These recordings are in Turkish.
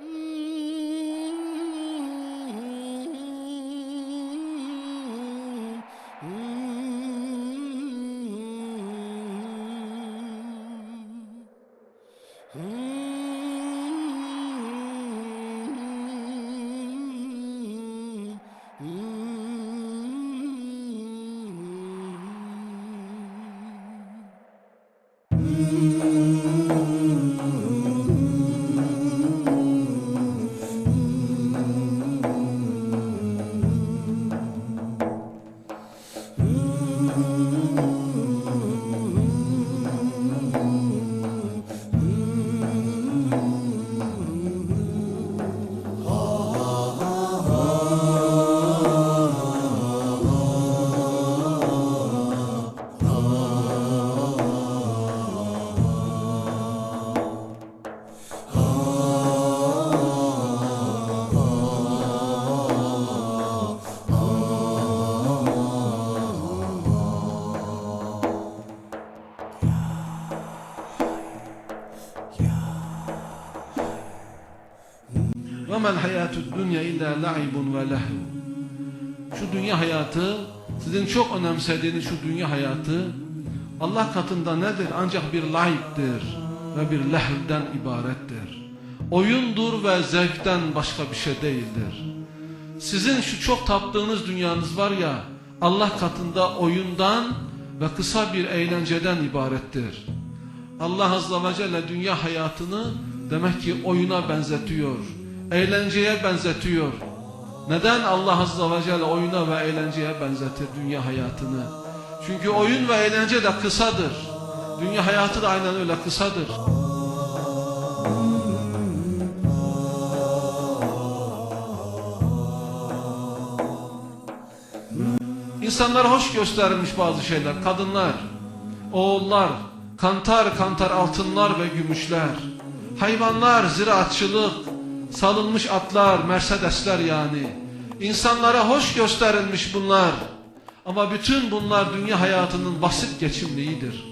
Ve hayatud dünya illa la'ibun ve lehu. Şu dünya hayatı, sizin çok önemsediğiniz şu dünya hayatı Allah katında nedir? Ancak bir laibdir ve bir lehvden ibarettir. Oyundur ve zevkten başka bir şey değildir. Sizin şu çok taptığınız dünyanız var ya Allah katında oyundan ve kısa bir eğlenceden ibarettir. Allah Azze ve Celle dünya hayatını demek ki oyuna benzetiyor. Eğlenceye benzetiyor. Neden Allah Azze ve Celle oyuna ve eğlenceye benzetir dünya hayatını? Çünkü oyun ve eğlence de kısadır. Dünya hayatı da aynen öyle kısadır. İnsanlara hoş gösterilmiş bazı şeyler. Kadınlar, oğullar, kantar kantar altınlar ve gümüşler. Hayvanlar, ziraatçılık, salınmış atlar, mercedesler yani. İnsanlara hoş gösterilmiş bunlar. Ama bütün bunlar dünya hayatının basit geçimliğidir.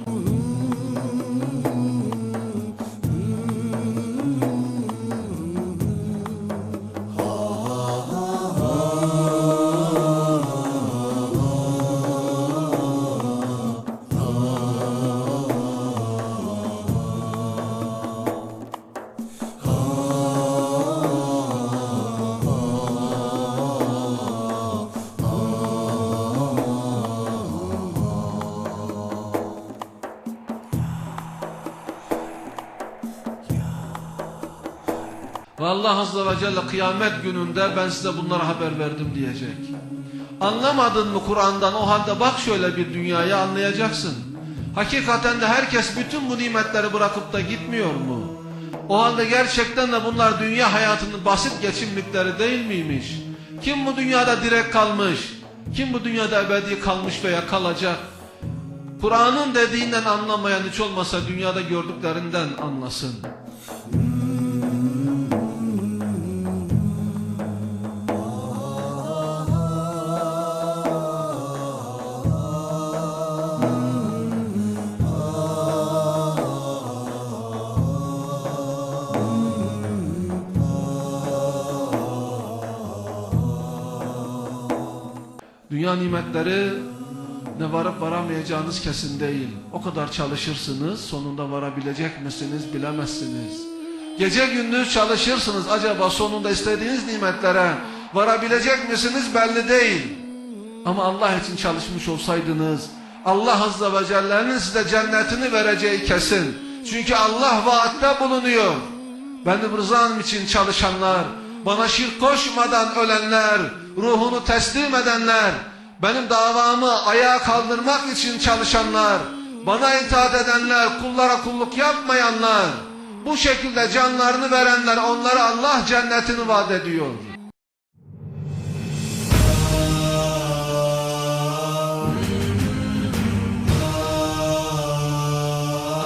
Ve Allah Azze ve Celle kıyamet gününde ben size bunlara haber verdim diyecek. Anlamadın mı Kur'an'dan o halde bak şöyle bir dünyaya anlayacaksın. Hakikaten de herkes bütün bu nimetleri bırakıp da gitmiyor mu? O halde gerçekten de bunlar dünya hayatının basit geçimlikleri değil miymiş? Kim bu dünyada direkt kalmış? Kim bu dünyada ebedi kalmış veya kalacak? Kur'an'ın dediğinden anlamayan hiç olmasa dünyada gördüklerinden anlasın. Dünya nimetleri ne varıp varamayacağınız kesin değil. O kadar çalışırsınız, sonunda varabilecek misiniz bilemezsiniz. Gece gündüz çalışırsınız, acaba sonunda istediğiniz nimetlere varabilecek misiniz belli değil. Ama Allah için çalışmış olsaydınız, Allah Azze ve Celle'nin size cennetini vereceği kesin. Çünkü Allah vaatte bulunuyor. Benim rızam için çalışanlar, bana şirk koşmadan ölenler, ruhunu teslim edenler, benim davamı ayağa kaldırmak için çalışanlar, bana itaat edenler, kullara kulluk yapmayanlar, bu şekilde canlarını verenler onlara Allah cennetini vaat ediyor.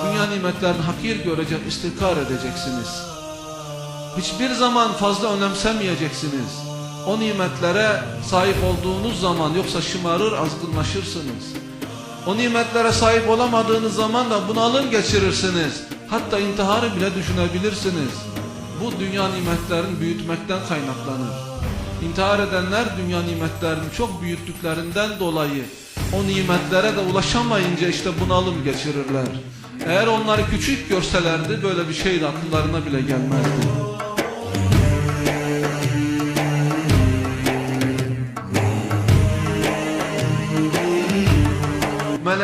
Dünya nimetlerini hakir görecek, istikrar edeceksiniz. Hiçbir zaman fazla önemsemeyeceksiniz. O nimetlere sahip olduğunuz zaman yoksa şımarır, azgınlaşırsınız. O nimetlere sahip olamadığınız zaman da bunalım geçirirsiniz. Hatta intiharı bile düşünebilirsiniz. Bu dünya nimetlerini büyütmekten kaynaklanır. İntihar edenler dünya nimetlerini çok büyüttüklerinden dolayı o nimetlere de ulaşamayınca işte bunalım geçirirler. Eğer onları küçük görselerdi böyle bir şey de akıllarına bile gelmezdi.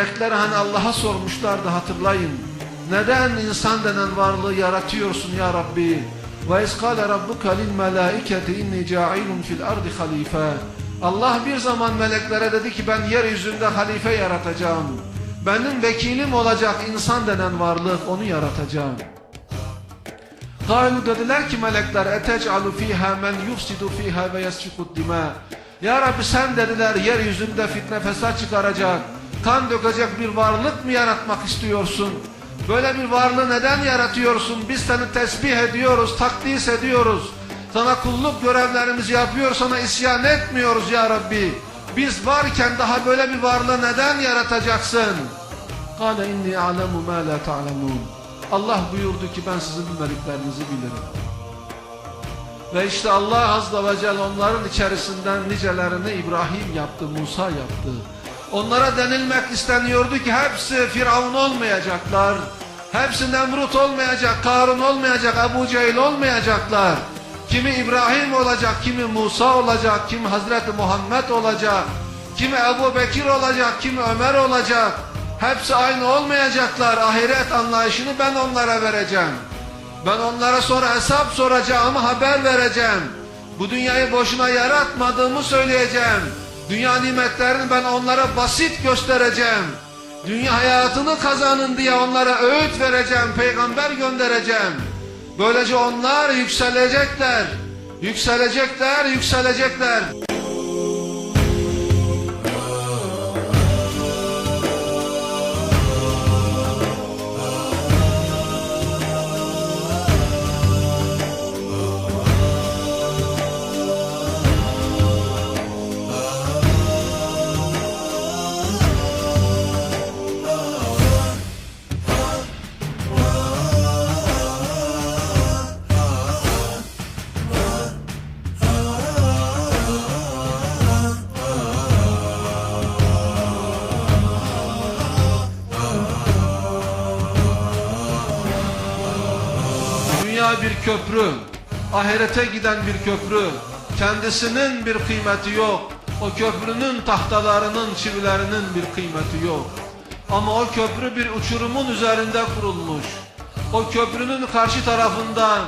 Melekler hani Allah'a sormuşlardı hatırlayın. Neden insan denen varlığı yaratıyorsun ya Rabbi? Ve izkale rabbuka lil melaiketi inni ca'ilun fil ardi halife. Allah bir zaman meleklere dedi ki ben yeryüzünde halife yaratacağım. Benim vekilim olacak insan denen varlık onu yaratacağım. Galu dediler ki melekler etec'alu fiha men yufsidu fiha ve yasfikud dima. Ya Rabbi sen dediler yeryüzünde fitne fesat çıkaracak, kan dökecek bir varlık mı yaratmak istiyorsun? Böyle bir varlığı neden yaratıyorsun? Biz seni tesbih ediyoruz, takdis ediyoruz. Sana kulluk görevlerimizi yapıyor, sana isyan etmiyoruz ya Rabbi. Biz varken daha böyle bir varlığı neden yaratacaksın? Kale inni a'lemu ma la ta'lemun. Allah buyurdu ki ben sizin bilmediklerinizi bilirim. Ve işte Allah Azze ve Celle onların içerisinden nicelerini İbrahim yaptı, Musa yaptı. Onlara denilmek isteniyordu ki hepsi Firavun olmayacaklar. Hepsi Nemrut olmayacak, Karun olmayacak, Ebu Cehil olmayacaklar. Kimi İbrahim olacak, kimi Musa olacak, kimi Hazreti Muhammed olacak, kimi Ebu Bekir olacak, kimi Ömer olacak. Hepsi aynı olmayacaklar. Ahiret anlayışını ben onlara vereceğim. Ben onlara sonra hesap soracağım, haber vereceğim. Bu dünyayı boşuna yaratmadığımı söyleyeceğim. Dünya nimetlerini ben onlara basit göstereceğim. Dünya hayatını kazanın diye onlara öğüt vereceğim, peygamber göndereceğim. Böylece onlar yükselecekler. Yükselecekler, yükselecekler. Bir köprü, ahirete giden bir köprü. Kendisinin bir kıymeti yok. O köprünün tahtalarının, çivilerinin bir kıymeti yok. Ama o köprü bir uçurumun üzerinde kurulmuş. O köprünün karşı tarafından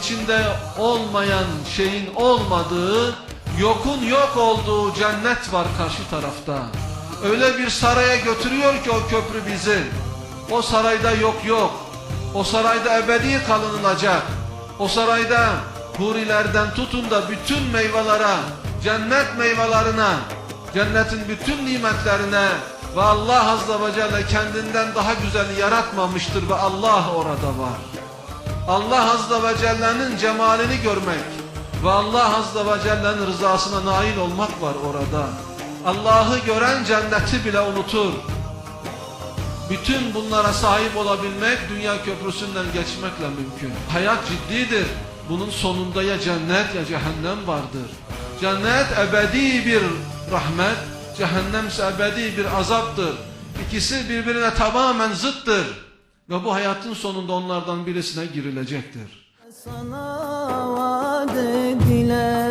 içinde olmayan şeyin olmadığı, yokun yok olduğu cennet var karşı tarafta. Öyle bir saraya götürüyor ki o köprü bizi. O sarayda yok yok. O sarayda ebedi kalınılacak. O sarayda hurilerden tutun da bütün meyvelere, cennet meyvelerine, cennetin bütün nimetlerine ve Allah Azze ve Celle kendinden daha güzeli yaratmamıştır ve Allah orada var. Allah Azze ve Celle'nin cemalini görmek ve Allah Azze ve Celle'nin rızasına nail olmak var orada. Allah'ı gören cenneti bile unutur. Bütün bunlara sahip olabilmek dünya köprüsünden geçmekle mümkün. Hayat ciddidir. Bunun sonunda ya cennet ya cehennem vardır. Cennet ebedi bir rahmet, cehennem ise ebedi bir azaptır. İkisi birbirine tamamen zıttır. Ve bu hayatın sonunda onlardan birisine girilecektir. Sana vaat edilen